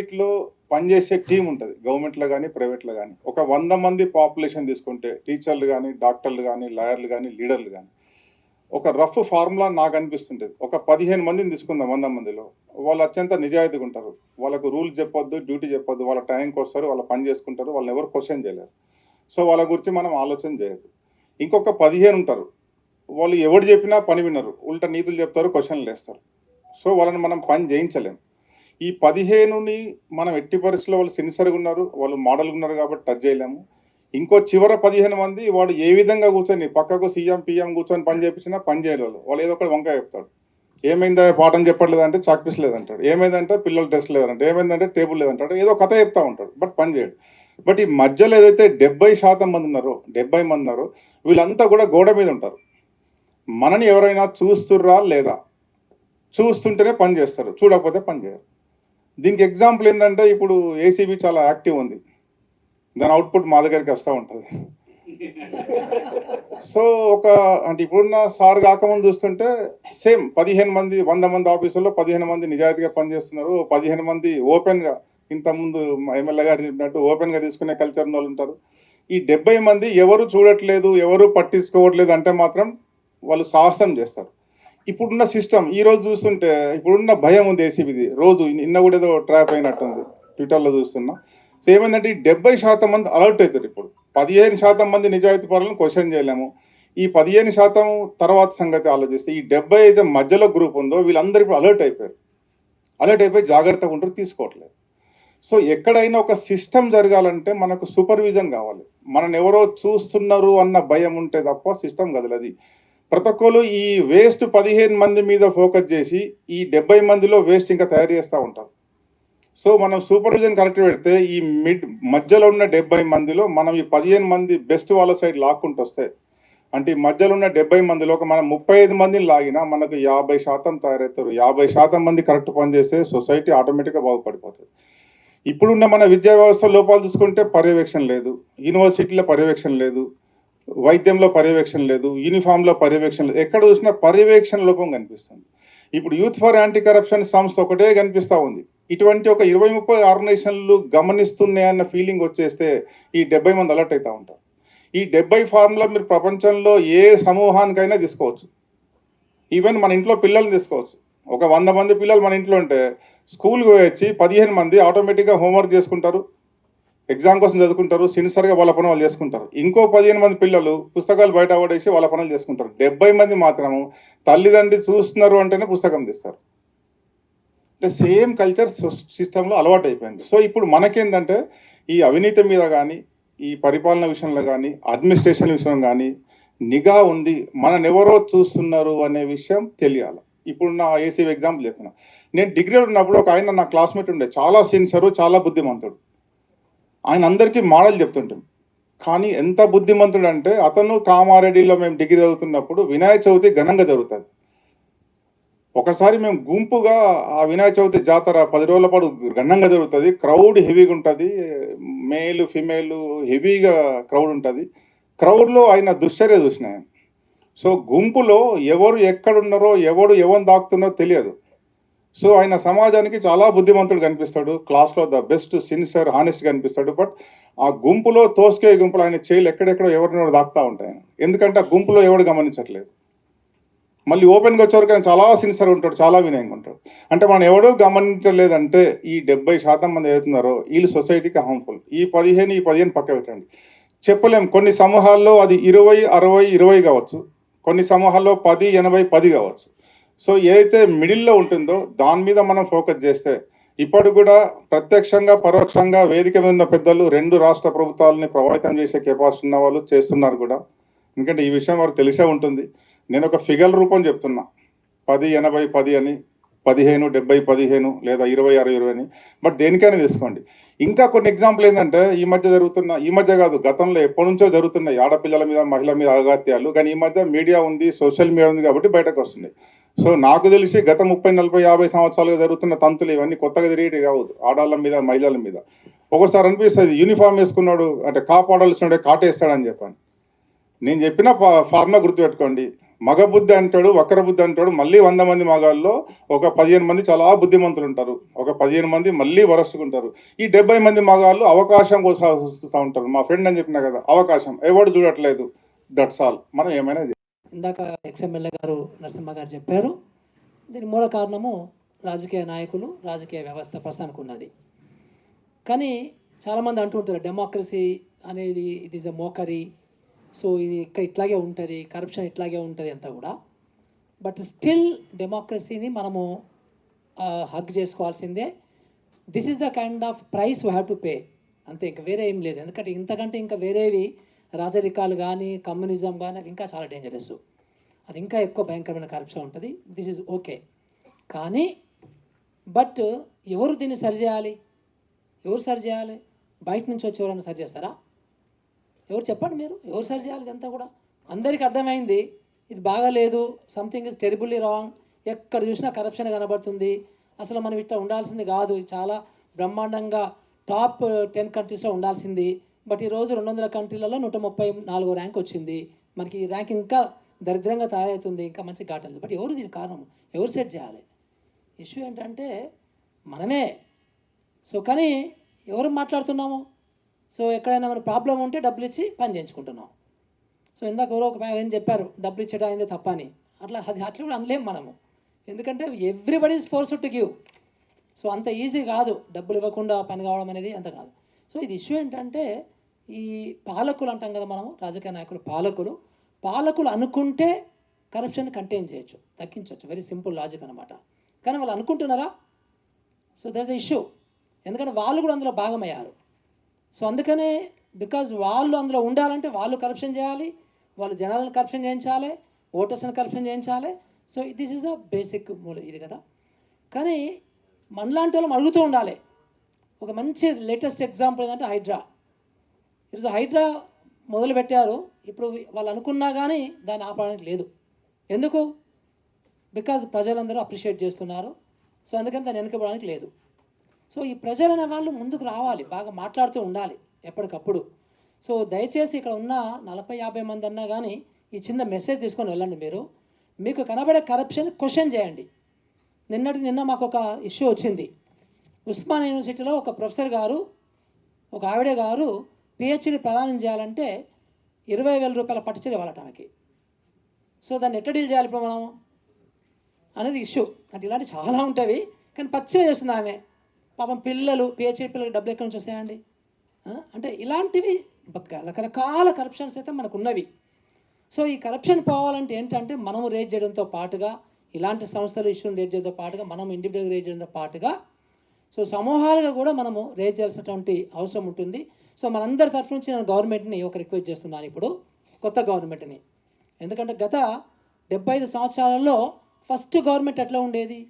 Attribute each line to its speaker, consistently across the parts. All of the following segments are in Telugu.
Speaker 1: సొసైటీలో పనిచేసే టీం ఉంటుంది గవర్నమెంట్లో కానీ ప్రైవేట్లో కానీ ఒక వంద మంది పాపులేషన్ తీసుకుంటే టీచర్లు కానీ డాక్టర్లు కానీ లాయర్లు కానీ లీడర్లు కానీ ఒక రఫ్ ఫార్ములా నాకు అనిపిస్తుంటుంది. ఒక పదిహేను మందిని తీసుకుందాం వంద మందిలో. వాళ్ళు అత్యంత నిజాయితీగా ఉంటారు. వాళ్ళకు రూల్ చెప్పొద్దు డ్యూటీ చెప్పొద్దు. వాళ్ళ టైంకి వస్తారు వాళ్ళ పని చేసుకుంటారు. వాళ్ళని ఎవరు క్వశ్చన్ చేయలేరు. సో వాళ్ళ గురించి మనం ఆలోచన చేయదు ఇంకొక పదిహేను ఉంటారు. వాళ్ళు ఎవడు చెప్పినా పని వినరు. ఉల్టా నీతులు చెప్తారు క్వశ్చన్లు వేస్తారు. సో వాళ్ళని మనం పని చేయించలేం. ఈ పదిహేనుని మనం ఎట్టి పరిస్థితుల్లో వాళ్ళు సిన్సియర్గా ఉన్నారు వాళ్ళు మోడల్గా ఉన్నారు కాబట్టి టచ్ చేయలేము. ఇంకో చివర పదిహేను మంది వాడు ఏ విధంగా కూర్చొని పక్కకు సీఎం పిఎం కూర్చొని పని చేయించినా పని చేయలేదు వాళ్ళు. ఏదో ఒకటి వంకాయ చెప్తాడు. ఏమైందా పాఠం చెప్పట్లేదంటే చాక్పీస్ లేదంటాడు. ఏమైందంటే పిల్లలు డ్రెస్ లేదంటే ఏమైందంటే టేబుల్ లేదంటాడు. ఏదో కథ చెప్తా ఉంటాడు బట్ పని చేయడు. బట్ ఈ మధ్యలో ఏదైతే డెబ్బై శాతం మంది ఉన్నారో డెబ్బై మంది ఉన్నారో వీళ్ళంతా కూడా గోడ మీద ఉంటారు. మనని ఎవరైనా చూస్తుర్రా లేదా? చూస్తుంటేనే పని చేస్తారు. చూడకపోతే పని చేయరు. దీనికి ఎగ్జాంపుల్ ఏంటంటే ఇప్పుడు ఏసీబీ చాలా యాక్టివ్ ఉంది. దాని అవుట్పుట్ మా దగ్గరికి వస్తూ ఉంటుంది. సో ఒక అంటే ఇప్పుడున్న సార్ కాకముందు చూస్తుంటే సేమ్ పదిహేను మంది వంద మంది ఆఫీసుల్లో పదిహేను మంది నిజాయితీగా పనిచేస్తున్నారు. పదిహేను మంది ఓపెన్గా ఇంతకుముందు ఎమ్మెల్యే గారు చెప్పినట్టు ఓపెన్గా తీసుకునే కల్చర్ వాళ్ళు ఉంటారు. ఈ డెబ్బై మంది ఎవరు చూడట్లేదు ఎవరు పట్టించుకోవట్లేదు అంటే మాత్రం వాళ్ళు సాహసం చేస్తారు. ఇప్పుడున్న సిస్టమ్ ఈ రోజు చూస్తుంటే ఇప్పుడున్న భయం ఉంది ఏసీబీది రోజు నిన్న కూడా ఏదో ట్రాప్ అయినట్టుంది ట్విట్టర్లో చూస్తున్నా. సో ఏమైందంటే ఈ డెబ్బై శాతం మంది అలర్ట్ అవుతారు ఇప్పుడు. పదిహేను శాతం మంది నిజాయితీ పరులను క్వశ్చన్ చేయలేము. ఈ పదిహేను శాతం తర్వాత సంగతి ఆలోచిస్తే ఈ డెబ్బై అయితే మధ్యలో గ్రూప్ ఉందో వీళ్ళందరూ ఇప్పుడు అలర్ట్ అయిపోయారు. అలర్ట్ అయిపోయి జాగ్రత్తగా ఉంటారు తీసుకోవట్లేదు. సో ఎక్కడైనా ఒక సిస్టమ్ జరగాలంటే మనకు సూపర్విజన్ కావాలి. మనని ఎవరో చూస్తున్నారు అన్న భయం ఉంటే తప్ప సిస్టమ్ కదలది. ప్రతి ఒక్కరు ఈ వేస్ట్ పదిహేను మంది మీద ఫోకస్ చేసి ఈ డెబ్బై మందిలో వేస్ట్ ఇంకా తయారు చేస్తూ ఉంటారు. సో మనం సూపర్విజన్ కరెక్ట్ పెడితే ఈ మిడ్ మధ్యలో ఉన్న డెబ్బై మందిలో మనం ఈ పదిహేను మంది బెస్ట్ వాళ్ళ సైడ్ లాక్కుంటూ వస్తే అంటే ఈ మధ్యలో ఉన్న డెబ్బై మందిలో ఒక మనం ముప్పై ఐదు మందిని లాగినా మనకు యాభై శాతం తయారవుతారు. యాభై శాతం మంది కరెక్ట్ పనిచేస్తే సొసైటీ ఆటోమేటిక్గా బాగుపడిపోతుంది. ఇప్పుడున్న మన విద్యా వ్యవస్థ లోపాలు చూసుకుంటే పర్యవేక్షణ లేదు. యూనివర్సిటీలో పర్యవేక్షణ లేదు. వైద్యంలో పర్యవేక్షణ లేదు యూనిఫామ్లో పర్యవేక్షణ లేదు. ఎక్కడ చూసినా పర్యవేక్షణ లోపం కనిపిస్తుంది. ఇప్పుడు యూత్ ఫర్ యాంటీ కరప్షన్ సంస్థ ఒకటే కనిపిస్తూ ఉంది. ఇటువంటి ఒక ఇరవై ముప్పై ఆర్గనైజేషన్లు గమనిస్తున్నాయన్న ఫీలింగ్ వచ్చేస్తే ఈ డెబ్బై మంది అలర్ట్ అవుతూ ఉంటారు. ఈ డెబ్బై ఫార్ములా మీరు ప్రపంచంలో ఏ సమూహానికైనా తీసుకోవచ్చు. ఈవెన్ మన ఇంట్లో పిల్లల్ని తీసుకోవచ్చు. ఒక వంద మంది పిల్లలు మన ఇంట్లో ఉంటే స్కూల్కి పోయి వచ్చి పదిహేను మంది ఆటోమేటిక్గా హోంవర్క్ చేసుకుంటారు. ఎగ్జామ్ కోసం చదువుకుంటారు సిన్సర్గా వాళ్ళ పనులు వాళ్ళు చేసుకుంటారు. ఇంకో పదిహేను మంది పిల్లలు పుస్తకాలు బయట పడేసి వాళ్ళ పనులు చేసుకుంటారు. డెబ్బై మంది మాత్రము తల్లిదండ్రి చూస్తున్నారు అంటేనే పుస్తకం తీస్తారు. అంటే సేమ్ కల్చర్ సిస్టంలో అలవాటు అయిపోయింది. సో ఇప్పుడు మనకేంటంటే ఈ అవినీతి మీద కానీ ఈ పరిపాలన విషయంలో కానీ అడ్మినిస్ట్రేషన్ విషయం కానీ నిఘా ఉంది. మనని ఎవరో చూస్తున్నారు అనే విషయం తెలియాలి. ఇప్పుడు నా ఏసీ ఎగ్జాంపుల్ చెప్పిన నేను డిగ్రీలో ఉన్నప్పుడు ఒక ఆయన నా క్లాస్మేట్ ఉండే. చాలా సిన్సియర్ చాలా బుద్ధిమంతుడు. ఆయన అందరికీ మోడల్ చెప్తుంటాం కానీ ఎంత బుద్ధిమంతుడు అంటే అతను కామారెడ్డిలో మేము డిగ్రీ చదువుతున్నప్పుడు వినాయక చవితి ఘనంగా జరుగుతుంది. ఒకసారి మేము గుంపుగా ఆ వినాయక చవితి జాతర పది రోజుల పాటు ఘనంగా జరుగుతుంది. క్రౌడ్ హెవీగా ఉంటుంది. మేలు ఫిమేల్ హెవీగా క్రౌడ్ ఉంటుంది. క్రౌడ్లో ఆయన దుశ్చర్య చూసినాయి ఆయన. సో గుంపులో ఎవరు ఎక్కడున్నారో ఎవడు ఎవరు దాక్కుతున్నారో తెలియదు. సో ఆయన సమాజానికి చాలా బుద్ధిమంతుడు కనిపిస్తాడు. క్లాస్లో ద బెస్ట్ సిన్సియర్ హానెస్ట్ కనిపిస్తాడు. బట్ ఆ గుంపులో తోసుకే గుంపులో ఆయన చేయలు ఎక్కడెక్కడో ఎవరినో దాక్తా ఉంటాయి. ఎందుకంటే ఆ గుంపులో ఎవడు గమనించట్లేదు. మళ్ళీ ఓపెన్గా వచ్చేవరకు ఆయన చాలా సిన్సియర్ ఉంటాడు చాలా వినయంగా ఉంటాడు. అంటే మనం ఎవడో గమనించలేదంటే ఈ డెబ్బై శాతం మంది అవుతున్నారో వీళ్ళు సొసైటీకి హార్మ్ఫుల్ ఈ పదిహేను ఈ పదిహేను పక్క పెట్టండి. చెప్పలేం కొన్ని సమూహాల్లో అది ఇరవై అరవై ఇరవై కావచ్చు. కొన్ని సమూహాల్లో పది ఎనభై పది కావచ్చు. సో ఏదైతే మిడిల్లో ఉంటుందో దాని మీద మనం ఫోకస్ చేస్తే ఇప్పటికి కూడా ప్రత్యక్షంగా పరోక్షంగా వేదిక మీద ఉన్న పెద్దలు రెండు రాష్ట్ర ప్రభుత్వాలని ప్రభావితం చేసే కెపాసిటీ ఉన్న వాళ్ళు చేస్తున్నారు కూడా. ఎందుకంటే ఈ విషయం వారికి తెలిసే ఉంటుంది. నేను ఒక ఫిగర్ రూపం చెప్తున్నా. పది ఎనభై పది అని పదిహేను డెబ్బై పదిహేను లేదా ఇరవై ఆరు ఇరవై అని. బట్ దేనికైనా తీసుకోండి. ఇంకా కొన్ని ఎగ్జాంపుల్ ఏంటంటే ఈ మధ్య జరుగుతున్న ఈ మధ్య కాదు గతంలో ఎప్పటి నుంచో జరుగుతున్నాయి. ఆడపిల్లల మీద మహిళల మీద అగాత్యాలు కానీ ఈ మధ్య మీడియా ఉంది సోషల్ మీడియా ఉంది కాబట్టి బయటకు వస్తున్నాయి. సో నాకు తెలిసి గత ముప్పై నలభై యాభై సంవత్సరాలుగా జరుగుతున్న తంతులు ఇవన్నీ కొత్తగా తిరిగి కావు ఆడాళ్ళ మీద మహిళల మీద. ఒకసారి అనిపిస్తుంది యూనిఫామ్ వేసుకున్నాడు అంటే కాపాడాల్సిన కాటేస్తాడని చెప్పాను. నేను చెప్పిన ఫార్ములా గుర్తుపెట్టుకోండి. మగ బుద్ధి అంటాడు వక్ర బుద్ధి అంటాడు మళ్ళీ వంద మంది మగాల్లో ఒక పదిహేను మంది చాలా బుద్ధిమంతులు ఉంటారు. ఒక పదిహేను మంది మళ్ళీ వరస్టుకుంటారు ఈ డెబ్బై మంది మగాళ్ళు అవకాశం కోసం వస్తూ ఉంటారు. మా ఫ్రెండ్ అని చెప్పిన కదా అవకాశం. ఎవడు చూడట్లేదు. దట్స్ ఆల్ మనం ఏమైనా
Speaker 2: ఇందాక ఎక్స్ఎమ్మెల్యే గారు నరసింహ గారు చెప్పారు. దీని మూల కారణము రాజకీయ నాయకులు రాజకీయ వ్యవస్థ ప్రస్తుతానికి ఉన్నది. కానీ చాలామంది అంటుంటారు డెమోక్రసీ అనేది it is a mockery so ఇది ఇక్కడ ఇట్లాగే ఉంటుంది కరప్షన్ ఇట్లాగే ఉంటుంది అంతా కూడా. బట్ స్టిల్ డెమోక్రసీని మనము హగ్ చేసుకోవాల్సిందే. This is the kind of price we have to pay అంతే ఇంకా వేరే ఏం లేదు. ఎందుకంటే ఇంతకంటే ఇంకా వేరేవి రాజరికాలు కానీ కమ్యూనిజం కానీ అవి ఇంకా చాలా డేంజరస్ అది ఇంకా ఎక్కువ భయంకరమైన కరప్షన్ ఉంటుంది. దిస్ ఈజ్ ఓకే కానీ బట్ ఎవరు దీన్ని సరిచేయాలి ఎవరు సరి చేయాలి? బయట నుంచి వచ్చి ఎవరైనా సరి చేస్తారా? ఎవరు చెప్పండి మీరు? ఎవరు సరి చేయాలి ఇదంతా కూడా? అందరికీ అర్థమైంది. ఇది బాగాలేదు. సంథింగ్ ఇస్ టెరిబుల్లీ రాంగ్ ఎక్కడ చూసినా కరప్షన్ కనబడుతుంది. అసలు మనం ఇట్లా ఉండాల్సింది కాదు. చాలా బ్రహ్మాండంగా టాప్ టెన్ కంట్రీస్లో ఉండాల్సింది. బట్ ఈరోజు రెండు వందల కంట్రీలలో నూట ముప్పై నాలుగో ర్యాంక్ వచ్చింది. మనకి ఈ ర్యాంక్ ఇంకా దరిద్రంగా తయారవుతుంది. ఇంకా మంచి ఘాటలు బట్ ఎవరు దీని కారణం? ఎవరు సెట్ చేయాలి? ఇష్యూ ఏంటంటే మనమే. సో కానీ ఎవరు మాట్లాడుతున్నాము? సో ఎక్కడైనా మన ప్రాబ్లం ఉంటే డబ్బులు ఇచ్చి పని చేయించుకుంటున్నాం. సో ఇందాక ఎవరో ఒక ఏం చెప్పారు డబ్బులు ఇచ్చడం అయింది తప్ప అని అట్లా అది అట్లా కూడా అనలేము మనము. ఎందుకంటే everybody is force to give so అంత ఈజీ కాదు. డబ్బులు ఇవ్వకుండా పని కావడం అనేది అంత కాదు. సో ఇది ఇష్యూ ఏంటంటే ఈ పాలకులు అంటాం కదా మనము రాజకీయ నాయకులు పాలకులు. పాలకులు అనుకుంటే కరప్షన్ కంటైన్ చేయొచ్చు తగ్గించవచ్చు వెరీ సింపుల్ లాజిక్ అనమాట కానీ వాళ్ళు అనుకుంటున్నారా? సో దట్స్ ద ఇష్యూ ఎందుకంటే వాళ్ళు కూడా అందులో భాగమయ్యారు. సో అందుకనే బికాజ్ వాళ్ళు అందులో ఉండాలంటే వాళ్ళు కరప్షన్ చేయాలి వాళ్ళు జనాలను కరప్షన్ చేయించాలి ఓటర్స్ని కరప్షన్ చేయించాలి. So this is the basic మూల ఇది కదా. కానీ మనలాంటి వాళ్ళం అడుగుతూ ఉండాలి. ఒక మంచి లేటెస్ట్ ఎగ్జాంపుల్ ఏంటంటే హైడ్రా. ఈరోజు హైడ్రా మొదలుపెట్టారు ఇప్పుడు వాళ్ళు అనుకున్నా కానీ దాన్ని ఆపడానికి లేదు. ఎందుకు? బికాజ్ ప్రజలందరూ అప్రిషియేట్ చేస్తున్నారు. సో అందుకని దాన్ని వెనుకబడడానికి లేదు. సో ఈ ప్రజలు అనే వాళ్ళు ముందుకు రావాలి బాగా మాట్లాడుతూ ఉండాలి ఎప్పటికప్పుడు. సో దయచేసి ఇక్కడ ఉన్న నలభై యాభై మంది అన్నా కానీ ఈ చిన్న మెసేజ్ తీసుకొని వెళ్ళండి మీరు. మీకు కనబడే కరప్షన్ క్వశ్చన్ చేయండి. నిన్నటి నిన్న మాకు ఒక ఇష్యూ వచ్చింది. ఉస్మాన్ యూనివర్సిటీలో ఒక ప్రొఫెసర్ గారు ఒక ఆవిడ గారు పిహెచ్డి ప్రదానం చేయాలంటే ఇరవై వేల రూపాయల పట్టుచీర ఇవ్వాలట ఆమెకి. సో దాన్ని ఎట్లా డీల్ చేయాలి ఇప్పుడు మనం? అనేది ఇష్యూ అంటే ఇలాంటి చాలా ఉంటాయి. కానీ పచ్చే చేస్తుంది ఆమె. పాపం పిల్లలు పిహెచ్డి పిల్లలకు డబ్బులు ఎక్కడి నుంచి వస్తాయండి? అంటే ఇలాంటివి రకరకాల కరప్షన్స్ అయితే మనకు ఉన్నవి సో ఈ కరప్షన్ పోవాలంటే ఏంటంటే మనము రేజ్ చేయడంతో పాటుగా ఇలాంటి సంస్థలు ఇష్యూని రేజ్ చేయడంతో పాటుగా మనం ఇండివిజువల్గా రేజ్ చేయడంతో పాటుగా సో సమూహాలుగా కూడా మనము రేజ్ చేయాల్సినటువంటి అవసరం ఉంటుంది. సో మనందరి తరఫు నుంచి నేను గవర్నమెంట్ని ఒక రిక్వెస్ట్ చేస్తున్నాను ఇప్పుడు కొత్త గవర్నమెంట్ని ఎందుకంటే గత డెబ్బై ఐదు సంవత్సరాలలో ఫస్ట్ గవర్నమెంట్ ఎట్లా ఉండేది?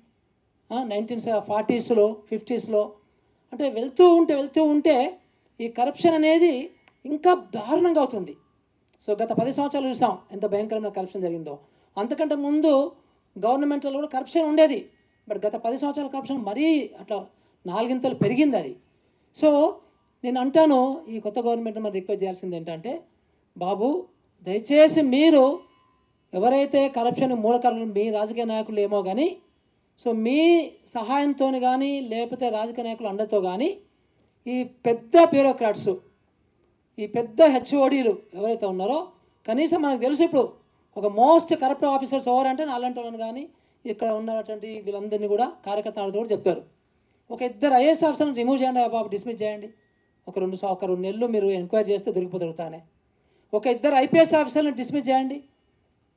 Speaker 2: నైన్టీన్ ఫార్టీస్లో ఫిఫ్టీస్లో అంటే వెళ్తూ ఉంటే వెళ్తూ ఉంటే ఈ కరప్షన్ అనేది ఇంకా దారుణంగా అవుతుంది. సో గత పది సంవత్సరాలు చూసాం ఎంత భయంకరమైన కరప్షన్ జరిగిందో. అంతకంటే ముందు గవర్నమెంట్లో కూడా కరప్షన్ ఉండేది. బట్ గత పది సంవత్సరాల కరప్షన్ మరీ అట్లా నాలుగింతలు పెరిగింది అది. సో నేను అంటాను ఈ కొత్త గవర్నమెంట్ మనం రిక్వెస్ట్ చేయాల్సింది ఏంటంటే బాబు దయచేసి మీరు ఎవరైతే కరప్షన్ మూలకారులు మీ రాజకీయ నాయకులు ఏమో కానీ సో మీ సహాయంతో కానీ లేకపోతే రాజకీయ నాయకుల అండతో కానీ ఈ పెద్ద బ్యూరోక్రాట్స్ ఈ పెద్ద హెచ్ఓడీలు ఎవరైతే ఉన్నారో కనీసం మనకు తెలుసు ఇప్పుడు ఒక మోస్ట్ కరప్ట్ ఆఫీసర్స్ ఎవరంటే నాలంటి వాళ్ళని కానీ ఇక్కడ ఉన్నటువంటి వీళ్ళందరినీ కూడా కార్యకర్తలతో కూడా చెప్తారు ఒక ఇద్దరు ఐఏఎస్ ఆఫీసర్ని రిమూవ్ చేయండి బాబు డిస్మిస్ చేయండి. ఒక రెండు ఒక రెండు నెలలు మీరు ఎంక్వైరీ చేస్తే దొరికిపోతానే ఒక ఇద్దరు ఐపీఎస్ ఆఫీసర్ని డిస్మిస్ చేయండి.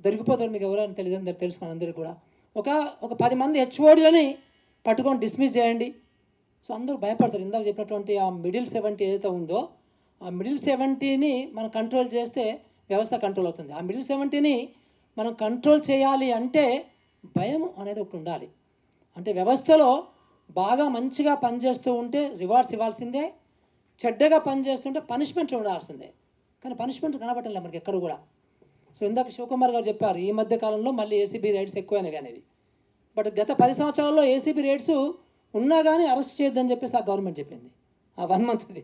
Speaker 2: దొరికిపోతారు మీకు ఎవరైనా తెలియదు అందరు తెలుసు మనందరికీ కూడా. ఒక ఒక పది మంది హెచ్ఓడిలని పట్టుకొని డిస్మిస్ చేయండి. సో అందరూ భయపడతారు. ఇందాక చెప్పినటువంటి ఆ మిడిల్ సెవెంటీ ఏదైతే ఉందో ఆ మిడిల్ సెవెంటీని మనం కంట్రోల్ చేస్తే వ్యవస్థ కంట్రోల్ అవుతుంది. ఆ మిడిల్ సెవెంటీని మనం కంట్రోల్ చేయాలి అంటే భయం అనేది ఒకటి ఉండాలి. అంటే వ్యవస్థలో బాగా మంచిగా పనిచేస్తూ ఉంటే రివార్డ్స్ ఇవ్వాల్సిందే చెడ్డగా పనిచేస్తుంటే పనిష్మెంట్ ఉండాల్సిందే. కానీ పనిష్మెంట్ కనబడలేదు మనకి ఎక్కడ కూడా. సో ఇందాక శివకుమార్ గారు చెప్పారు ఈ మధ్య కాలంలో మళ్ళీ ఏసీబీ రేట్స్ ఎక్కువైనవి అనేది. బట్ గత పది సంవత్సరాల్లో ఏసీబీ రేట్స్ ఉన్నా కానీ అరెస్ట్ చేయొద్దని చెప్పేసి ఆ గవర్నమెంట్ చెప్పింది. ఆ వన్ మంత్ది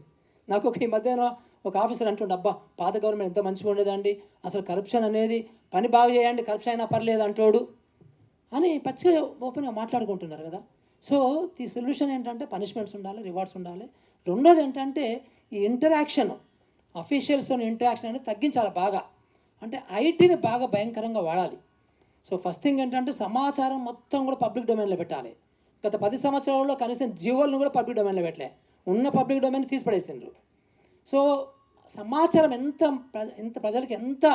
Speaker 2: నాకు ఒక ఈ మధ్యన ఒక ఆఫీసర్ అంటుండే అబ్బా పాత గవర్నమెంట్ ఎంత మంచిగా ఉండేదండి. అసలు కరప్షన్ అనేది పని బాగా చేయండి కరప్షన్ అయినా పర్లేదు అంటాడు. అని పచ్చిగా ఓపెన్గా మాట్లాడుకుంటున్నారు కదా. సో ది సొల్యూషన్ ఏంటంటే పనిష్మెంట్స్ ఉండాలి రివార్డ్స్ ఉండాలి. రెండోది ఏంటంటే ఈ ఇంటరాక్షన్ అఫీషియల్స్తో ఇంటరాక్షన్ అనేది తగ్గించాలి బాగా. అంటే ఐటీని బాగా భయంకరంగా వాడాలి. సో ఫస్ట్ థింగ్ ఏంటంటే సమాచారం మొత్తం కూడా పబ్లిక్ డొమైన్లో పెట్టాలి. గత పది సంవత్సరాల్లో కనీసం జీవోలను కూడా పబ్లిక్ డొమైన్లో పెట్టలే. ఉన్న పబ్లిక్ డొమైన్ తీసి పడేసిండ్రు సో సమాచారం ఎంత ఎంత ప్రజలకు ఎంత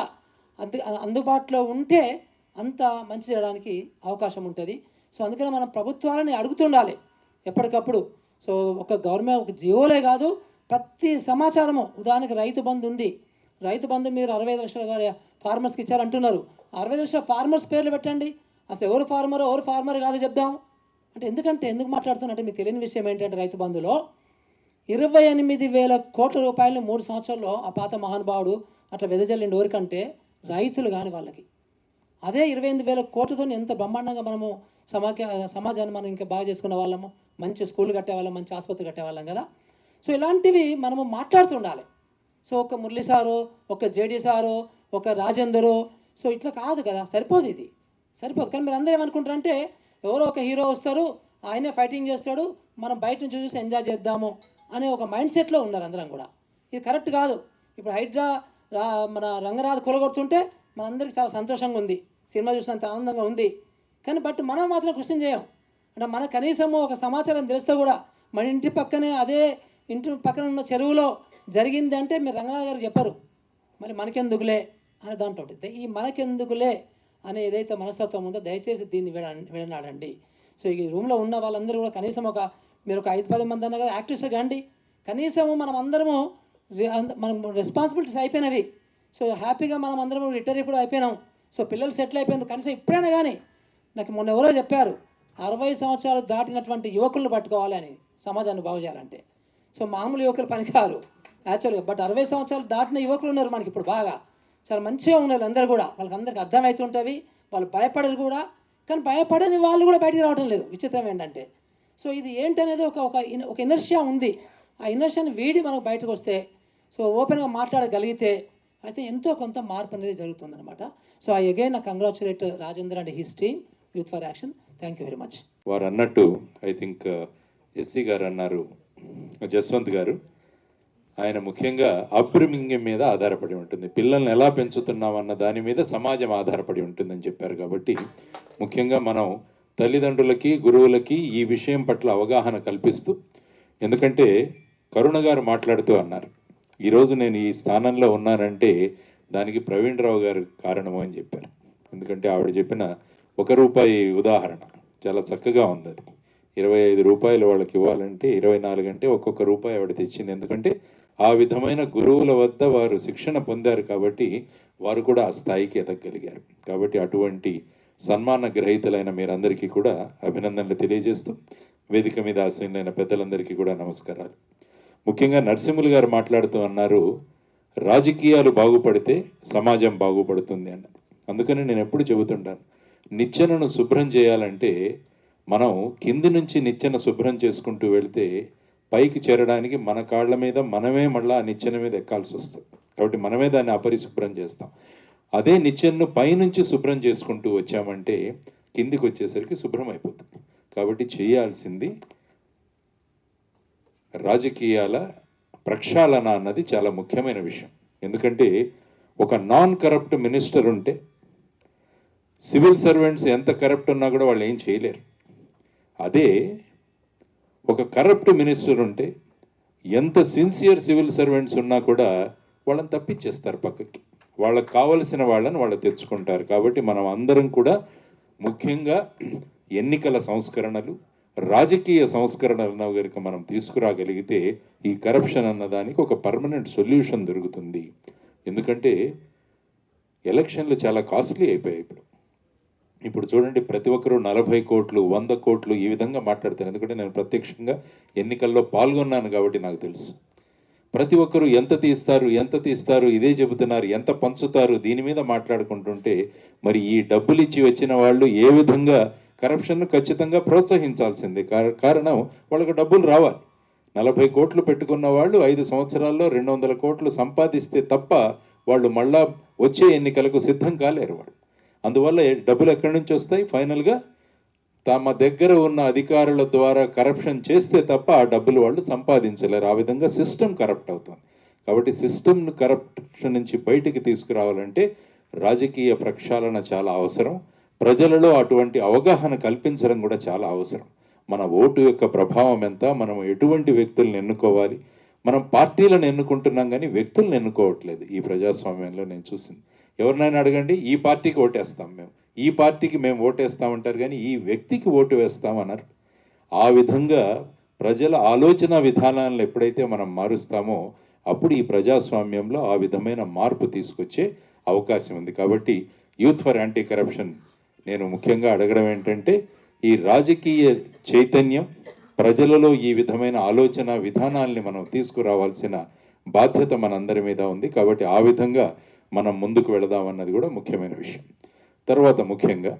Speaker 2: అందు అందుబాటులో ఉంటే అంత మంచి చేయడానికి అవకాశం ఉంటుంది. సో అందుకని మనం ప్రభుత్వాలని అడుగుతుండాలి ఎప్పటికప్పుడు. సో ఒక గవర్నమెంట్ ఒక జియోలే కాదు ప్రతి సమాచారము ఉదాహరణకి రైతు బంధు ఉంది. రైతు బంధు మీరు అరవై లక్షల గారి ఫార్మర్స్కి ఇచ్చారంటున్నారు. అరవై లక్షల ఫార్మర్స్ పేర్లు పెట్టండి. అసలు ఎవరు ఫార్మర్ ఎవరు ఫార్మర్ కాదు చెప్దాం. అంటే ఎందుకంటే ఎందుకు మాట్లాడుతున్నట్టే మీకు తెలియని విషయం ఏంటంటే రైతు బంధులో ఇరవై ఎనిమిది వేల కోట్ల రూపాయలు మూడు సంవత్సరాల్లో ఆ పాత మహానుభావుడు అట్లా వెదజల్లిండి ఎవరికంటే రైతులు కాని వాళ్ళకి. అదే ఇరవై ఎనిమిది వేల కోట్లతో ఎంత బ్రహ్మాండంగా మనము సమాఖ్య సమాజాన్ని మనం ఇంకా బాగా చేసుకునే వాళ్ళము మంచి స్కూల్ కట్టేవాళ్ళం మంచి ఆసుపత్రి కట్టేవాళ్ళం కదా. సో ఇలాంటివి మనము మాట్లాడుతుండాలి సో ఒక మురళి సారు ఒక జేడీ సారు ఒక రాజేందరు. సో ఇట్లా కాదు కదా సరిపోదు ఇది. సరిపోదు. కానీ మీరు అందరూ ఏమనుకుంటారంటే ఎవరో ఒక హీరో వస్తారు ఆయనే ఫైటింగ్ చేస్తాడు మనం బయట నుంచి చూసి ఎంజాయ్ చేద్దాము అనే ఒక మైండ్ సెట్లో ఉన్నారు అందరం కూడా. ఇది కరెక్ట్ కాదు. ఇప్పుడు హైడ్రా రా మన రంగరాజు కొలగొడుతుంటే మనందరికీ చాలా సంతోషంగా ఉంది. సినిమా చూసినంత ఆనందంగా ఉంది. కానీ బట్ మనం మాత్రం క్వశ్చన్ చేయం. అంటే మన కనీసము ఒక సమాచారం తెలిస్తే కూడా మన ఇంటి పక్కనే అదే ఇంటి పక్కన ఉన్న చెరువులో జరిగిందంటే మీరు రంగనాథ్ గారు చెప్పరు. మరి మనకెందుకులే అనే దాంట్లో ఈ మనకెందుకులే అనే ఏదైతే మనస్తత్వం ఉందో దయచేసి దీన్ని విడ విడనాడండి. సో ఈ రూమ్లో ఉన్న వాళ్ళందరూ కూడా కనీసం ఒక మీరు ఒక ఐదు పది మంది అన్న కదా యాక్టివ్స్గా కండి. కనీసం మనం అందరము మనం రెస్పాన్సిబిలిటీస్ అయిపోయినవి. సో హ్యాపీగా మనం అందరం రిటైర్ కూడా అయిపోయినాం. సో పిల్లలు సెటిల్ అయిపోయినారు కనీసం ఇప్పుడైనా కానీ నాకు మొన్న ఎవరో చెప్పారు అరవై సంవత్సరాలు దాటినటువంటి యువకులను పట్టుకోవాలి అని సమాజాన్ని బాగు చేయాలంటే. సో మామూలు యువకులు పని కారు యాక్చువల్గా బట్ అరవై సంవత్సరాలు దాటిన యువకులు ఉన్నారు మనకి ఇప్పుడు బాగా. చాలా మంచిగా ఉన్నారు అందరూ కూడా. వాళ్ళకి అందరికి అర్థమవుతుంటుంది వాళ్ళు భయపడరు కూడా. కానీ భయపడని వాళ్ళు కూడా బయటికి రావడం లేదు. విచిత్రం ఏంటంటే. సో ఇది ఏంటనేది ఒక ఒక ఇన్- ఒక ఇనర్షియా ఉంది. ఆ ఇనర్షియాని వీడి మనకు బయటకు వస్తే సో ఓపెన్గా మాట్లాడగలిగితే అయితే ఎంతో కొంత మార్పు అనేది జరుగుతుందనమాట so I again congratulate Rajendra and his team youth for action thank you very much
Speaker 3: వారు అన్నట్టు ఐ థింక్ ఎస్సీ గారు అన్నారు జస్వంత్ గారు. ఆయన ముఖ్యంగా అప్రమింగం మీద ఆధారపడి ఉంటుంది. పిల్లల్ని ఎలా పెంచుతున్నాం అన్న దాని మీద సమాజం ఆధారపడి ఉంటుందని చెప్పారు కాబట్టి ముఖ్యంగా మనం తల్లిదండ్రులకి గురువులకి ఈ విషయం పట్ల అవగాహన కల్పిస్తూ ఎందుకంటే కరుణ గారు మాట్లాడుతూ అన్నారు ఈరోజు నేను ఈ స్థానంలో ఉన్నానంటే దానికి ప్రవీణ్ రావు గారు కారణము అని చెప్పారు. ఎందుకంటే ఆవిడ చెప్పిన ఒక రూపాయి ఉదాహరణ చాలా చక్కగా ఉంది. అది ఇరవై ఐదు రూపాయలు వాళ్ళకి ఇవ్వాలంటే ఇరవై నాలుగు అంటే ఒక్కొక్క రూపాయి ఆవిడ తెచ్చింది. ఎందుకంటే ఆ విధమైన గురువుల వద్ద వారు శిక్షణ పొందారు కాబట్టి వారు కూడా ఆ స్థాయికి ఎదగలిగారు. కాబట్టి అటువంటి సన్మాన గ్రహీతలైన మీరందరికీ కూడా అభినందనలు తెలియజేస్తూ వేదిక మీద ఆశీనులైన పెద్దలందరికీ కూడా నమస్కారాలు. ముఖ్యంగా నరసింహులు గారు మాట్లాడుతూ అన్నారు రాజకీయాలు బాగుపడితే సమాజం బాగుపడుతుంది అన్న అందుకని నేను ఎప్పుడు చెబుతుంటాను నిచ్చెనను శుభ్రం చేయాలంటే మనం కింది నుంచి నిచ్చెన శుభ్రం చేసుకుంటూ వెళితే పైకి చేరడానికి మన కాళ్ళ మీద మనమే మళ్ళీ ఆ నిచ్చెన మీద ఎక్కాల్సి వస్తుంది. కాబట్టి మనమే దాన్ని అపరిశుభ్రం చేస్తాం. అదే నిచ్చెన్ను పైనుంచి శుభ్రం చేసుకుంటూ వచ్చామంటే కిందికి వచ్చేసరికి శుభ్రం అయిపోతుంది. కాబట్టి చేయాల్సింది రాజకీయాల ప్రక్షాళన అన్నది చాలా ముఖ్యమైన విషయం. ఎందుకంటే ఒక నాన్ కరప్ట్ మినిస్టర్ ఉంటే సివిల్ సర్వెంట్స్ ఎంత కరప్ట్ ఉన్నా కూడా వాళ్ళు ఏం చేయలేరు. అదే ఒక కరప్ట్ మినిస్టర్ ఉంటే ఎంత సిన్సియర్ సివిల్ సర్వెంట్స్ ఉన్నా కూడా వాళ్ళని తప్పించేస్తారు పక్కకి. వాళ్ళకి కావలసిన వాళ్ళని వాళ్ళు తెచ్చుకుంటారు. కాబట్టి మనం అందరం కూడా ముఖ్యంగా ఎన్నికల సంస్కరణలు రాజకీయ సంస్కరణలను కనుక మనం తీసుకురాగలిగితే ఈ కరప్షన్ అన్న దానికి ఒక పర్మనెంట్ సొల్యూషన్ దొరుకుతుంది. ఎందుకంటే ఎలక్షన్లు చాలా కాస్ట్లీ అయిపోయాయి ఇప్పుడు. ఇప్పుడు చూడండి ప్రతి ఒక్కరూ నలభై కోట్లు వంద కోట్లు ఈ విధంగా మాట్లాడతారు ఎందుకంటే నేను ప్రత్యక్షంగా ఎన్నికల్లో పాల్గొన్నాను కాబట్టి నాకు తెలుసు. ప్రతి ఒక్కరూ ఎంత తీస్తారు ఎంత తీస్తారు ఇదే చెబుతున్నారు ఎంత పంచుతారు దీని మీద మాట్లాడుకుంటుంటే మరి ఈ డబ్బులు ఇచ్చి వచ్చిన వాళ్ళు ఏ విధంగా కరప్షన్ను ఖచ్చితంగా ప్రోత్సహించాల్సిందే? కార- కారణం వాళ్ళకి డబ్బులు రావాలి. నలభై కోట్లు పెట్టుకున్న వాళ్ళు ఐదు సంవత్సరాల్లో రెండు వందల కోట్లు సంపాదిస్తే తప్ప వాళ్ళు మళ్ళా వచ్చే ఎన్నికలకు సిద్ధం కాలేరు వాళ్ళు. అందువల్ల ఏ- డబ్బులు ఎక్కడి నుంచి వస్తాయి? ఫైనల్గా తమ దగ్గర ఉన్న అధికారుల ద్వారా కరప్షన్ చేస్తే తప్ప ఆ డబ్బులు వాళ్ళు సంపాదించలేరు. ఆ విధంగా సిస్టమ్ కరప్ట్ అవుతుంది. కాబట్టి సిస్టమ్ను కరప్షన్ నుంచి బయటికి తీసుకురావాలంటే రాజకీయ ప్రక్షాళన చాలా అవసరం. ప్రజలలో అటువంటి అవగాహన కల్పించడం కూడా చాలా అవసరం. మన ఓటు యొక్క ప్రభావం ఎంత? మనం ఎటువంటి వ్యక్తులను ఎన్నుకోవాలి? మనం పార్టీలను ఎన్నుకుంటున్నాం కానీ వ్యక్తులను ఎన్నుకోవట్లేదు ఈ ప్రజాస్వామ్యంలో నేను చూసింది. ఎవరినైనా అడగండి ఈ పార్టీకి ఓటేస్తాం మేము. ఈ పార్టీకి మేము ఓటేస్తామంటారు కానీ ఈ వ్యక్తికి ఓటు వేస్తామన్నారు ఆ విధంగా ప్రజల ఆలోచన విధానాలను ఎప్పుడైతే మనం మారుస్తామో అప్పుడు ఈ ప్రజాస్వామ్యంలో ఆ విధమైన మార్పు తీసుకొచ్చే అవకాశం ఉంది. కాబట్టి యూత్ ఫర్ యాంటీ కరప్షన్ నేను ముఖ్యంగా అడగడం ఏంటంటే ఈ రాజకీయ చైతన్యం ప్రజలలో ఈ విధమైన ఆలోచన విధానాల్ని మనం తీసుకురావాల్సిన బాధ్యత మనందరి మీద ఉంది. కాబట్టి ఆ విధంగా మనం ముందుకు వెళదామన్నది కూడా ముఖ్యమైన విషయం. తర్వాత ముఖ్యంగా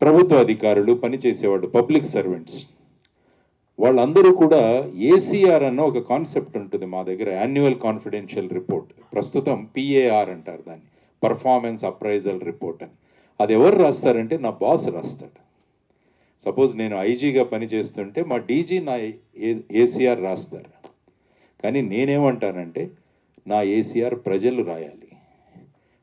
Speaker 3: ప్రభుత్వ అధికారులు పనిచేసేవాళ్ళు పబ్లిక్ సర్వెంట్స్ వాళ్ళందరూ కూడా ఏసీఆర్ అన్న ఒక కాన్సెప్ట్ ఉంటుంది మా దగ్గర యాన్యువల్ కాన్ఫిడెన్షియల్ రిపోర్ట్. ప్రస్తుతం పిఏఆర్ అంటారు దాన్ని పర్ఫార్మెన్స్ అప్రైజల్ రిపోర్ట్ అని. అది ఎవరు రాస్తారంటే నా బాస్ రాస్తాడు. సపోజ్ నేను ఐజీగా పనిచేస్తుంటే మా డీజీ నా ఏసీఆర్ రాస్తారు. కానీ నేనేమంటానంటే నా ఏసీఆర్ ప్రజలు రాయాలి.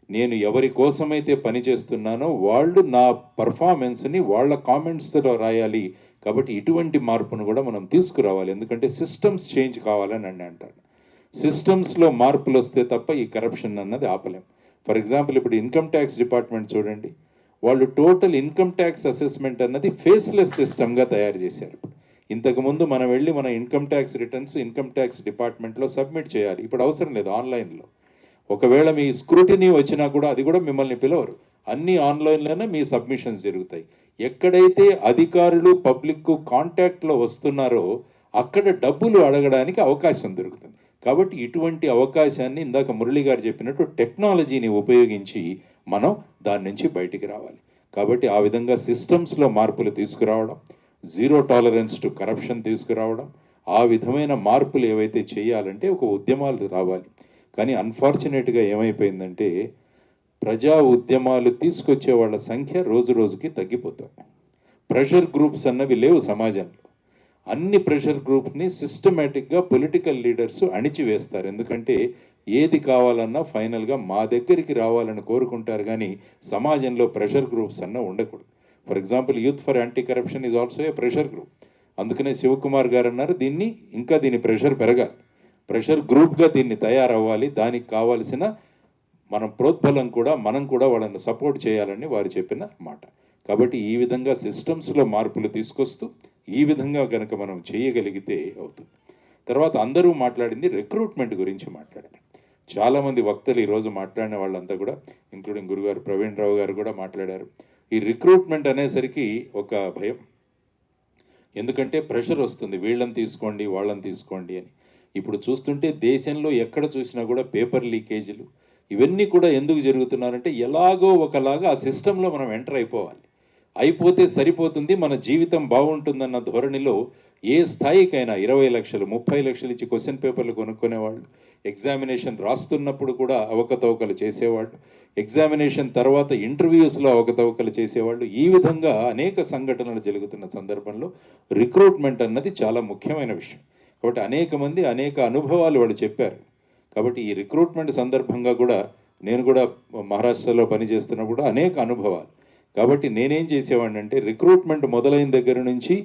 Speaker 3: నేను ఎవరి కోసమైతే పని చేస్తున్నానో వాళ్ళు నా పర్ఫార్మెన్స్ని వాళ్ళ కామెంట్స్తో రాయాలి. కాబట్టి ఇటువంటి మార్పును కూడా మనం తీసుకురావాలి. ఎందుకంటే సిస్టమ్స్ చేంజ్ కావాలని అని అంటాను సిస్టమ్స్లో మార్పులు వస్తే తప్ప ఈ కరప్షన్ అన్నది ఆపలేం. ఫర్ ఎగ్జాంపుల్ ఇప్పుడు ఇన్కమ్ ట్యాక్స్ డిపార్ట్మెంట్ చూడండి. వాళ్ళు టోటల్ ఇన్కమ్ ట్యాక్స్ అసెస్మెంట్ అన్నది ఫేస్లెస్ సిస్టమ్గా తయారు చేశారు. ఇంతకుముందు మనం వెళ్ళి మన income tax returns income tax డిపార్ట్మెంట్లో సబ్మిట్ చేయాలి. ఇప్పుడు అవసరం లేదు ఆన్లైన్లో. ఒకవేళ మీ స్క్రూటినీ వచ్చినా కూడా అది కూడా మిమ్మల్ని పిలవరు. అన్ని ఆన్లైన్లోనే మీ సబ్మిషన్స్ జరుగుతాయి. ఎక్కడైతే అధికారులు పబ్లిక్ కాంటాక్ట్లో వస్తున్నారో అక్కడ డబ్బులు అడగడానికి అవకాశం దొరుకుతుంది. కాబట్టి ఇటువంటి అవకాశాన్ని ఇందాక మురళి గారు చెప్పినట్టు టెక్నాలజీని ఉపయోగించి మనం దాని నుంచి బయటికి రావాలి. కాబట్టి ఆ విధంగా సిస్టమ్స్లో మార్పులు తీసుకురావడం జీరో టాలరెన్స్ టు కరప్షన్ తీసుకురావడం ఆ విధమైన మార్పులు ఏవైతే చేయాలంటే ఒక ఉద్యమాలు రావాలి. కానీ అన్ఫార్చునేట్గా ఏమైపోయిందంటే ప్రజా ఉద్యమాలు తీసుకొచ్చే వాళ్ళ సంఖ్య రోజు రోజుకి తగ్గిపోతుంది ప్రెషర్ గ్రూప్స్ అన్నవి లేవు సమాజంలో. అన్ని ప్రెషర్ గ్రూప్ని సిస్టమేటిక్గా పొలిటికల్ లీడర్స్ అణిచివేస్తారు. ఎందుకంటే ఏది కావాలన్నా ఫైనల్గా మా దగ్గరికి రావాలని కోరుకుంటారు కానీ సమాజంలో ప్రెషర్ గ్రూప్స్ అన్న ఉండకూడదు. For example youth for anti corruption is also a pressure group అందుకనే శివకుమార్ గారు అన్నారు దీన్ని ఇంకా దీని ప్రెషర్ పెరగాలి. ప్రెషర్ గ్రూప్గా దీన్ని తయారవ్వాలి. దానికి కావాల్సిన మనం ప్రోద్బలం కూడా మనం కూడా వాళ్ళని సపోర్ట్ చేయాలని వారు చెప్పిన మాట. కాబట్టి ఈ విధంగా సిస్టమ్స్లో మార్పులు తీసుకొస్తూ ఈ విధంగా కనుక మనం చేయగలిగితే అవుతుంది. తర్వాత అందరూ మాట్లాడింది రిక్రూట్మెంట్ గురించి మాట్లాడారు. చాలామంది వక్తలు ఈరోజు మాట్లాడిన వాళ్ళంతా కూడా ఇంక్లూడింగ్ గురుగారు ప్రవీణ్ రావు గారు కూడా మాట్లాడారు. ఈ రిక్రూట్మెంట్ అనేసరికి ఒక భయం. ఎందుకంటే ప్రెషర్ వస్తుంది. వీళ్ళని తీసుకోండి వాళ్ళని తీసుకోండి అని. ఇప్పుడు చూస్తుంటే దేశంలో ఎక్కడ చూసినా కూడా పేపర్ లీకేజీలు ఇవన్నీ కూడా ఎందుకు జరుగుతున్నారంటే ఎలాగో ఒకలాగా ఆ సిస్టంలో మనం ఎంటర్ అయిపోవాలి. అయిపోతే సరిపోతుంది మన జీవితం బాగుంటుందన్న ధోరణిలో ఏ స్థాయికైనా ఇరవై లక్షలు ముప్పై లక్షలు ఇచ్చి క్వశ్చన్ పేపర్లు కొనుక్కునేవాళ్ళు. ఎగ్జామినేషన్ రాస్తున్నప్పుడు కూడా అవకతవకలు చేసేవాళ్ళు. ఎగ్జామినేషన్ తర్వాత ఇంటర్వ్యూస్లో అవకతవకలు చేసేవాళ్ళు. ఈ విధంగా అనేక సంఘటనలు జరుగుతున్న సందర్భంలో రిక్రూట్మెంట్ అన్నది చాలా ముఖ్యమైన విషయం. కాబట్టి అనేక మంది అనేక అనుభవాలు వాళ్ళు చెప్పారు. కాబట్టి ఈ రిక్రూట్మెంట్ సందర్భంగా కూడా నేను కూడా మహారాష్ట్రలో పనిచేస్తున్నప్పుడు అనేక అనుభవాలు. కాబట్టి నేనేం చేసేవాడిని అంటే రిక్రూట్మెంట్ మొదలైన దగ్గర నుంచి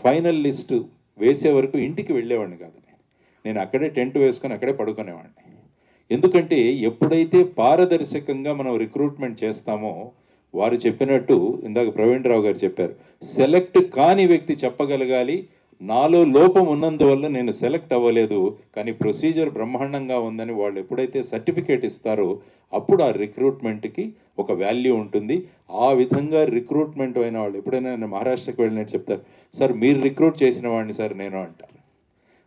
Speaker 3: ఫైనల్ లిస్టు వేసే వరకు ఇంటికి వెళ్ళేవాడిని కాదు నేను. నేను అక్కడే టెంట్ వేసుకొని అక్కడే పడుకునేవాడిని. ఎందుకంటే ఎప్పుడైతే పారదర్శకంగా మనం రిక్రూట్మెంట్ చేస్తామో వారు చెప్పినట్టు ఇందాక ప్రవీణ్ రావు గారు చెప్పారు సెలెక్ట్ కాని వ్యక్తి చెప్పగలగాలి నాలో లోపం ఉన్నందువల్ల నేను సెలెక్ట్ అవ్వలేదు కానీ ప్రొసీజర్ బ్రహ్మాండంగా ఉందని వాళ్ళు ఎప్పుడైతే సర్టిఫికేట్ ఇస్తారో అప్పుడు ఆ రిక్రూట్మెంట్కి ఒక వాల్యూ ఉంటుంది. ఆ విధంగా రిక్రూట్మెంట్ అయిన వాళ్ళు ఎప్పుడైనా నేను మహారాష్ట్రకి వెళ్ళినట్టు చెప్తారు సార్ మీరు రిక్రూట్ చేసిన వాడిని సార్ నేను అంటారు.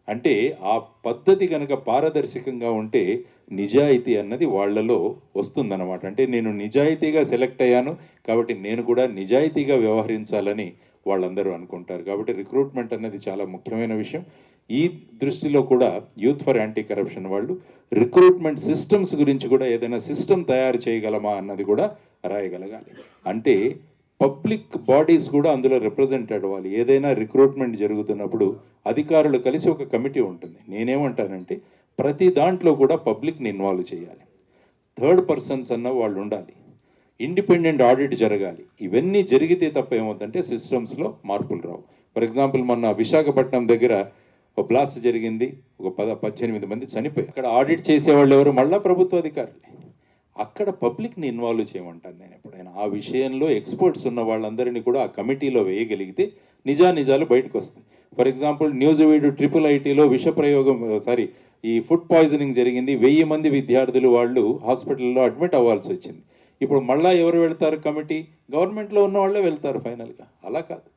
Speaker 3: అంటే ఆ పద్ధతి కనుక పారదర్శకంగా ఉంటే నిజాయితీ అన్నది వాళ్ళలో వస్తుందన్నమాట. అంటే నేను నిజాయితీగా సెలెక్ట్ అయ్యాను కాబట్టి నేను కూడా నిజాయితీగా వ్యవహరించాలని వాళ్ళందరూ అనుకుంటారు. కాబట్టి రిక్రూట్మెంట్ అన్నది చాలా ముఖ్యమైన విషయం. ఈ దృష్టిలో కూడా యూత్ ఫర్ యాంటీ కరప్షన్ వాళ్ళు రిక్రూట్మెంట్ సిస్టమ్స్ గురించి కూడా ఏదైనా సిస్టమ్ తయారు చేయగలమా అన్నది కూడా రాయగలగాలి. అంటే పబ్లిక్ బాడీస్ కూడా అందులో రిప్రజెంట్ అవ్వాలి. ఏదైనా రిక్రూట్మెంట్ జరుగుతున్నప్పుడు అధికారులు కలిసి ఒక కమిటీ ఉంటుంది. నేనేమంటానంటే ప్రతి దాంట్లో కూడా పబ్లిక్ని ఇన్వాల్వ్ చేయాలి. థర్డ్ పర్సన్స్ అన్న వాళ్ళు ఉండాలి. ఇండిపెండెంట్ ఆడిట్ జరగాలి. ఇవన్నీ జరిగితే తప్ప ఏమవుతుందంటే సిస్టమ్స్లో మార్పులు రావు. ఫర్ ఎగ్జాంపుల్ మొన్న విశాఖపట్నం దగ్గర ఒక బ్లాస్ట్ జరిగింది. ఒక పద పద్దెనిమిది మంది చనిపోయి అక్కడ ఆడిట్ చేసేవాళ్ళు ఎవరు? మళ్ళా ప్రభుత్వ అధికారులే. అక్కడ పబ్లిక్ని ఇన్వాల్వ్ చేయమంటాను నేను ఎప్పుడైనా. ఆ విషయంలో ఎక్స్పర్ట్స్ ఉన్న వాళ్ళందరినీ కూడా ఆ కమిటీలో వేయగలిగితే నిజానిజాలు బయటకు వస్తాయి. ఫర్ ఎగ్జాంపుల్ న్యూస్ వీడు ట్రిపుల్ ఐటీలో విష ప్రయోగం సారీ ఈ ఫుడ్ పాయిజనింగ్ జరిగింది. వెయ్యి మంది విద్యార్థులు వాళ్ళు హాస్పిటల్లో అడ్మిట్ అవ్వాల్సి వచ్చింది. ఇప్పుడు మళ్ళా ఎవరు వెళ్తారు కమిటీ? గవర్నమెంట్లో ఉన్న వాళ్ళే వెళ్తారు ఫైనల్గా. అలా కాదు.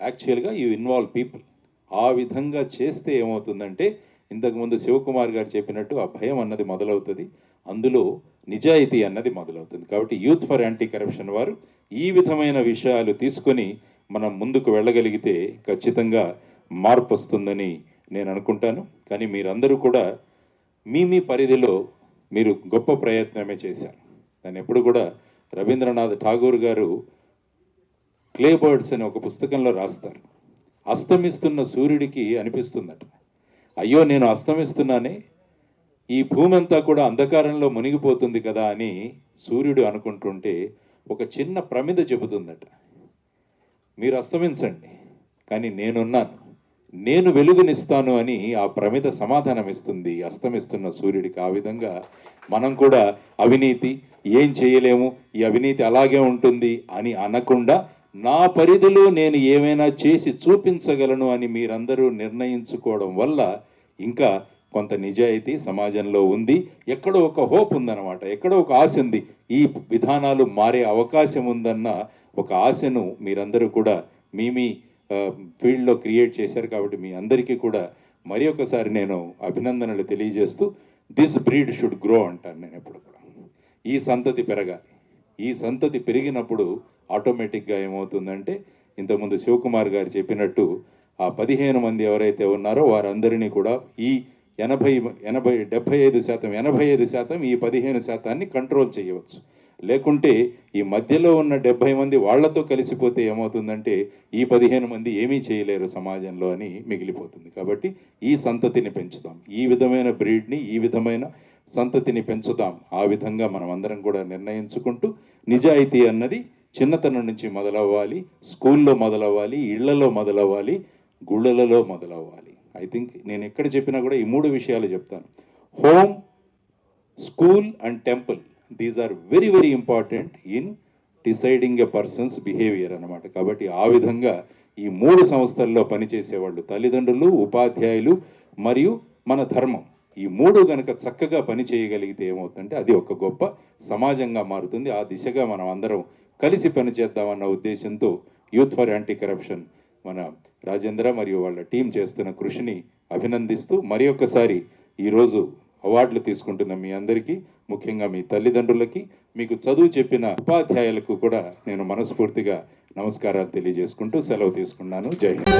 Speaker 3: యాక్చువల్గా యూ ఇన్వాల్వ్ పీపుల్. ఆ విధంగా చేస్తే ఏమవుతుందంటే ఇంతకుముందు శివకుమార్ గారు చెప్పినట్టు ఆ భయం అన్నది మొదలవుతుంది. అందులో నిజాయితీ అన్నది మొదలవుతుంది. కాబట్టి యూత్ ఫర్ యాంటీ కరప్షన్ వారు ఈ విధమైన విషయాలు తీసుకొని మనం ముందుకు వెళ్ళగలిగితే ఖచ్చితంగా మార్పు వస్తుందని నేను అనుకుంటాను. కానీ మీరందరూ కూడా మీ మీ పరిధిలో మీరు గొప్ప ప్రయత్నమే చేశారు. దాన్ని ఎప్పుడు కూడా రవీంద్రనాథ్ ఠాగూర్ గారు క్లే బర్డ్స్ అని ఒక పుస్తకంలో రాస్తారు. అస్తమిస్తున్న సూర్యుడికి అనిపిస్తుందట. అయ్యో నేను అస్తమిస్తున్నానే? ఈ భూమి అంతా కూడా అంధకారంలో మునిగిపోతుంది కదా అని సూర్యుడు అనుకుంటుంటే ఒక చిన్న ప్రమిద చెబుతుందట. మీరు అస్తమించండి కానీ నేనున్నాను. నేను వెలుగునిస్తాను అని ఆ ప్రమిద సమాధానం ఇస్తుంది అస్తమిస్తున్న సూర్యుడికి. ఆ విధంగా మనం కూడా అవినీతి ఏం చేయలేము ఈ అవినీతి అలాగే ఉంటుంది అని అనకుండా నా పరిధిలో నేను ఏమైనా చేసి చూపించగలను అని మీరందరూ నిర్ణయించుకోవడం వల్ల ఇంకా కొంత నిజాయితీ సమాజంలో ఉంది. ఎక్కడో ఒక హోప్ ఉందన్నమాట. ఎక్కడో ఒక ఆశ ఉంది. ఈ విధానాలు మారే అవకాశం ఉందన్న ఒక ఆశను మీరందరూ కూడా మీ మీ ఫీల్డ్లో క్రియేట్ చేశారు కాబట్టి మీ అందరికీ కూడా మరి ఒకసారి నేను అభినందనలు తెలియజేస్తూ దిస్ బ్రీడ్ షుడ్ గ్రో అంటాను నేను ఎప్పుడు కూడా. ఈ సంతతి పెరగాలి. ఈ సంతతి పెరిగినప్పుడు ఆటోమేటిక్గా ఏమవుతుందంటే ఇంతకుముందు శివకుమార్ గారు చెప్పినట్టు ఆ పదిహేను మంది ఎవరైతే ఉన్నారో వారందరినీ కూడా ఈ ఎనభై ఎనభై డెబ్బై ఐదు శాతం ఎనభై ఐదు శాతం ఈ పదిహేను శాతాన్ని కంట్రోల్ చేయవచ్చు. లేకుంటే ఈ మధ్యలో ఉన్న డెబ్బై మంది వాళ్ళతో కలిసిపోతే ఏమవుతుందంటే ఈ పదిహేను మంది ఏమీ చేయలేరు సమాజంలో అని మిగిలిపోతుంది. కాబట్టి ఈ సంతతిని పెంచుదాం. ఈ విధమైన బ్రీడ్ని ఈ విధమైన సంతతిని పెంచుదాం. ఆ విధంగా మనం అందరం కూడా నిర్ణయించుకుంటూ నిజాయితీ అన్నది చిన్నతనం నుంచి మొదలవ్వాలి. స్కూల్లో మొదలవ్వాలి. ఇళ్ళలో మొదలవ్వాలి. గుళ్ళలలో మొదలవ్వాలి. ఐ థింక్ నేను ఎక్కడ చెప్పినా కూడా ఈ మూడు విషయాలు చెప్తాను. Home school and temple these are very very important in deciding a person's behaviour అనమాట కాబట్టి ఆ విధంగా ఈ మూడు సంస్థల్లో పనిచేసే వాళ్ళు తల్లిదండ్రులు ఉపాధ్యాయులు మరియు మన ధర్మం. ఈ మూడు గనక చక్కగా పని చేయగలిగితే ఏమవుతుందంటే అది ఒక గొప్ప సమాజంగా మారుతుంది. ఆ దిశగా మనం అందరం కలిసి పనిచేద్దామన్న ఉద్దేశంతో యూత్ ఫర్ యాంటీ కరప్షన్ మన రాజేంద్ర మరియు వాళ్ళ టీం చేస్తున్న కృషిని అభినందిస్తూ మరి ఒక్కసారి ఈరోజు అవార్డులు తీసుకుంటున్న మీ అందరికీ ముఖ్యంగా మీ తల్లిదండ్రులకి మీకు చదువు చెప్పిన ఉపాధ్యాయులకు కూడా నేను మనస్ఫూర్తిగా నమస్కారాలు తెలియజేసుకుంటూ సెలవు తీసుకున్నాను. జై హింద్.